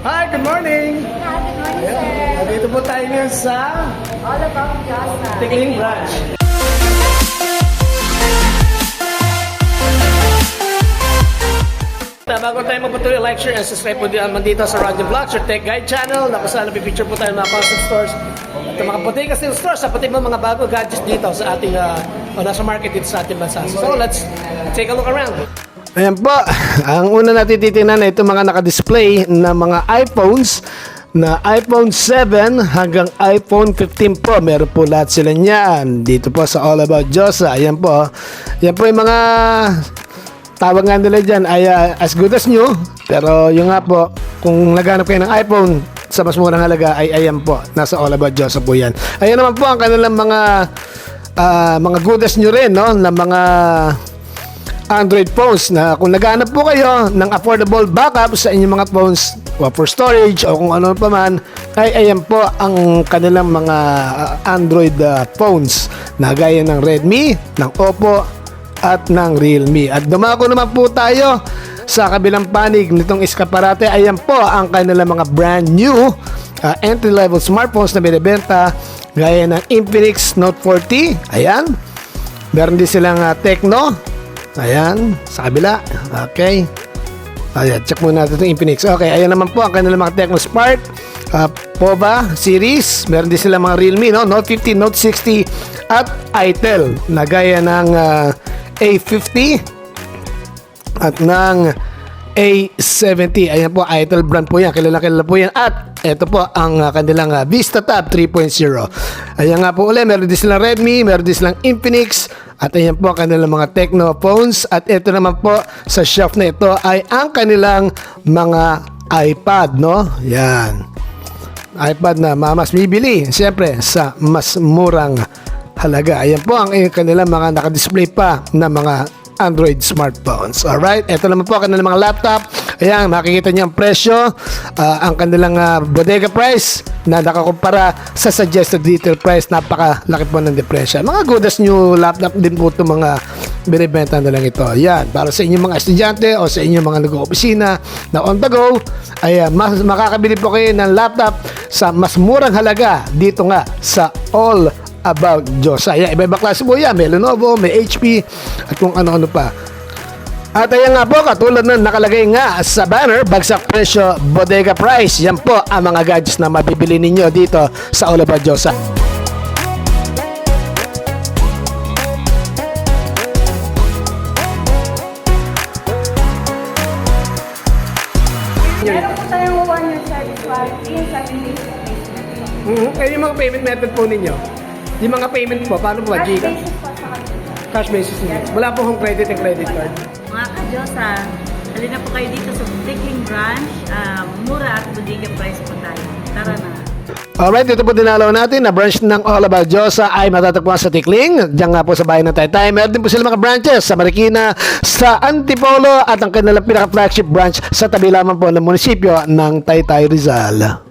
Hi, good morning! Hi, good morning, sir. Dito po tayo ngayon sa All about Jasa. Tikling Branch. Bago tayo magpatuloy lecture and subscribe po din naman dito sa Roger Vlogs or Tech Guide channel na kung saan napipicture po tayo ng mga concept stores at mga boutiques steel stores sa pati mga bago gadgets dito sa ating uh, nasa market dito sa ating bansa. So let's take a look around. Ayan po, ang una natin titingnan na ito mga nakadisplay na mga iPhones na iPhone 7 hanggang iPhone 15 Pro. Meron po lahat sila niyan. Dito po sa All About Josa. Ayan po. Ayan po yung mga tawag nga nila dyan ay uh, as good as new. Pero yung nga po, kung naghanap kayo ng iPhone sa mas murang halaga ay ayan po. Nasa All About Josa po yan. Ayan naman po ang kanilang mga ah, mga good as new rin, no? Na mga Android phones na kung naghahanap po kayo ng affordable backup sa inyong mga phones for storage o kung ano pa man ay ayan po ang kanilang mga uh, Android uh, phones na gaya ng Redmi, ng Oppo at ng Realme. At dumako naman po tayo sa kabilang panig nitong eskaparate. Ayan po ang kanilang mga brand new uh, entry-level smartphones na binibenta gaya ng Infinix Note 40. Ayan. Meron din silang uh, Tecno. Ayan, sa kabila. Okay. Ayan, check muna natin itong Infinix. Okay, ayan naman po ang kanilang mga Tecno Spark, uh, Pova series. Meron din sila mga Realme, no? Note 50, Note 60, at Itel na gaya ng uh, A50 at ng A70. Ayan po, Itel brand po yan. Kilala kilala po yan. At ito po ang uh, kanilang uh, Vista Tab 3.0. Ayan nga po ulit, meron din silang Redmi, meron din silang Infinix, at ayan po ang kanilang mga Tecno phones. At ito naman po sa shelf na ito ay ang kanilang mga iPad, no? Yan. iPad na mamas bibili, siyempre, sa mas murang halaga. Ayan po ang eh, kanilang mga nakadisplay pa na mga Android smartphones. Alright, ito naman po ang kanilang mga laptop. Ayan, makikita niyo ang presyo, ah, ang kanilang ah, bodega price na nakakumpara sa suggested retail price. Napakalaki po ng depresya. Mga good new laptop din po ito mga binibenta na lang ito. Yan, para sa inyong mga estudyante o sa inyong mga nag-opisina na on the go, ay ah, mas, makakabili po kayo ng laptop sa mas murang halaga dito nga sa All About Diyosa. Yan, iba-iba klase po yan. May Lenovo, may HP, at kung ano-ano pa. At ayan nga po, katulad ng nakalagay nga sa banner, bagsak presyo, bodega price. Yan po ang mga gadgets na mabibili ninyo dito sa All About Diyosa. Meron po tayong one-year service warranty and seven days replacement. Mm-hmm. Kaya yung mga payment method po ninyo, yung mga payment po, paano po ba? Cash Gcash? basis po sa kanila. Cash basis ninyo. Wala po hong credit and credit card. Mga kadyosa, halina po kayo dito sa Tickling Branch. Ah, mura at bodega price po tayo. Tara na. Alright, dito po dinalaw natin na branch ng All About Diyosa ay matatagpuan sa Tikling. Diyan nga po sa bayan ng Taytay. Meron din po sila mga branches sa Marikina, sa Antipolo at ang kanilang pinaka-flagship branch sa tabi lamang po ng munisipyo ng Taytay Rizal.